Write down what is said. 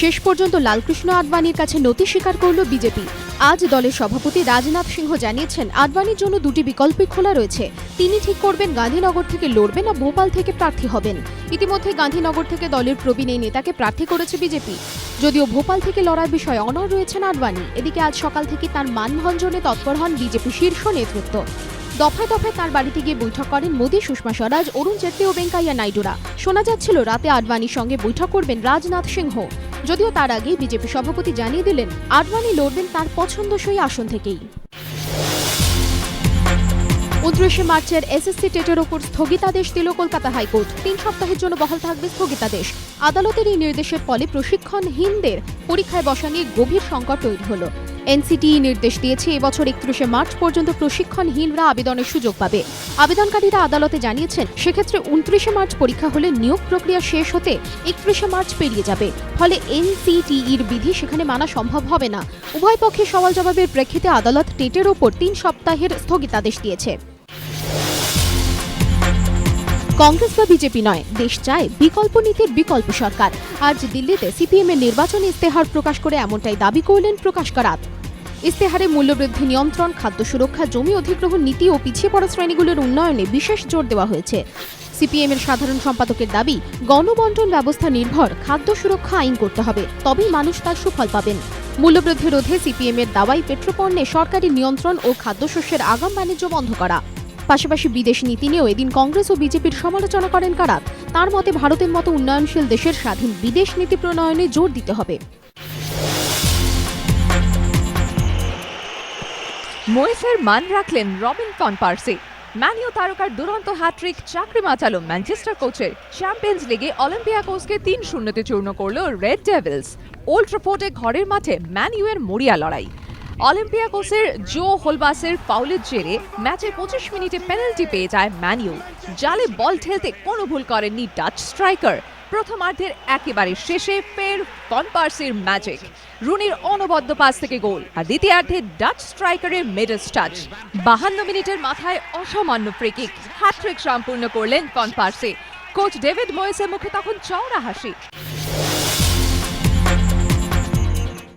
শেষ পর্যন্ত লালকৃষ্ণ আডবাণীর কাছে নতি স্বীকার করল বিজেপি। আজ দলের সভাপতি রাজনাথ সিংহ জানিয়েছেন, আডবাণীর জন্য দুটি বিকল্পই খোলা রয়েছে। তিনি ঠিক করবেন গান্ধীনগর থেকে লড়বেন না ভোপাল থেকে প্রার্থী হবেন। ইতিমধ্যে গান্ধীনগর থেকে দলের প্রবীণ এই নেতাকে প্রার্থী করেছে বিজেপি। যদিও ভোপাল থেকে লড়ার বিষয়ে অনড় রয়েছেন আডবাণী, এদিকে আজ সকাল থেকে তার মানভঞ্জনে তৎপর হন বিজেপি শীর্ষ নেতৃত্ব। দফায় দফায় তার বাড়িতে গিয়ে বৈঠক করেন মোদী, সুষমা স্বরাজ, অরুণ জেটলি ও ভেঙ্কাইয়া নাইডুরা। শোনা যাচ্ছিল, রাতে আডবাণীর সঙ্গে বৈঠক করবেন রাজনাথ সিংহ। যদিও তার আগে বিজেপি সভাপতি জানিয়ে দিলেন, আডবাণী লড়বেন তার পছন্দসই আসন থেকেই। উনত্রিশে মার্চের এসএসসি টেটের ওপর স্থগিতাদেশ দিল কলকাতা হাইকোর্ট। তিন সপ্তাহের জন্য বহাল থাকবে স্থগিতাদেশ। আদালতের এই নির্দেশের ফলে প্রশিক্ষণহীনদের পরীক্ষায় বসা নিয়ে গভীর সংকট তৈরি হলো। এনসিটিই নির্দেশ দিয়েছে, এবছর একত্রিশে মার্চ পর্যন্ত প্রশিক্ষণহীনরা আবেদনের সুযোগ পাবে। আবেদনকারীরা আদালতে জানিয়েছেন, সেক্ষেত্রে উনত্রিশে মার্চ পরীক্ষা হলে নিয়োগ প্রক্রিয়া শেষ হতে একত্রিশে মার্চ পেরিয়ে যাবে। ফলে এনসিটিইর বিধি সেখানে মানা সম্ভব হবে না। উভয় পক্ষে সওয়াল জবাবের প্রেক্ষিতে আদালত টেটের ওপর তিন সপ্তাহের স্থগিতাদেশ দিয়েছে। কংগ্রেস বা বিজেপি নয়, দেশ চায় বিকল্প নীতির বিকল্প সরকার। আজ দিল্লিতে সিপিএম এর নির্বাচনী ইস্তেহার প্রকাশ করে এমনটাই দাবি করলেন প্রকাশ করাত। ইস্তেহারে মূল্যবৃদ্ধি, নিয়ন্ত্রণ, খাদ্য সুরক্ষা, জমি অধিগ্রহণ নীতি ও পিছিয়ে পড়া শ্রেণীগুলোর উন্নয়নে বিশেষ জোর দেওয়া হয়েছে। সিপিএম এর সাধারণ সম্পাদকের দাবি, গণবন্টন ব্যবস্থা নির্ভর, খাদ্য সুরক্ষা আইন করতে হবে, তবেই মানুষ তার সুফল পাবেন। মূল্যবৃদ্ধি রোধে সিপিএম এর দাওয়াই পেট্রোপণ্যে সরকারি নিয়ন্ত্রণ ও খাদ্যশস্যের আগাম বাণিজ্য বন্ধ করা। পাশাপাশি বিদেশ নীতি নিয়েও এদিন কংগ্রেস ও বিজেপির সমালোচনা করেন কারাত তার মতে, ভারতের মতো উন্নয়নশীল দেশের স্বাধীন বিদেশ নীতি প্রণয়নে জোর দিতে হবে। ময়েসের মান রাখলেন রবিন ফন পার্সি। ম্যানিও তারকার দুরন্ত হ্যাট্রিক চাকরি মাচালো ম্যানচেস্টার কোচের। চ্যাম্পিয়ন্স লিগে অলিম্পিয়াকোসকে তিন শূন্যতে চূর্ণ করল রেড ডেভিলস। ওল্ড ট্রাফোর্ডে ঘরের মাঠে ম্যানিউ এর মরিয়া লড়াই। অলিম্পিয়া অলিম্পিয়াকোসের জো হোলবাসের ফাউলের জেরে ম্যাচের পঁচিশ মিনিটে পেনাল্টি পেয়ে যায় ম্যানিউ জালে বল ঠেলতে কোনো ভুল করেননি ডাচ স্ট্রাইকার। প্রথমার্ধের একেবারে শেষে ফের কনপার্সির ম্যাজিক রুনির অনবদ্য পাস থেকে গোল। আর দ্বিতীয়ার্ধে ডাচ স্ট্রাইকারের মেডেল টাচ বাহান্ন মিনিটের মাথায় অসামান্য ফ্রিকিক হ্যাট্রিক সম্পূর্ণ করলেন কনপার্সে। কোচ ডেভিড ময়েসের মুখে তখন চওড়া হাসি।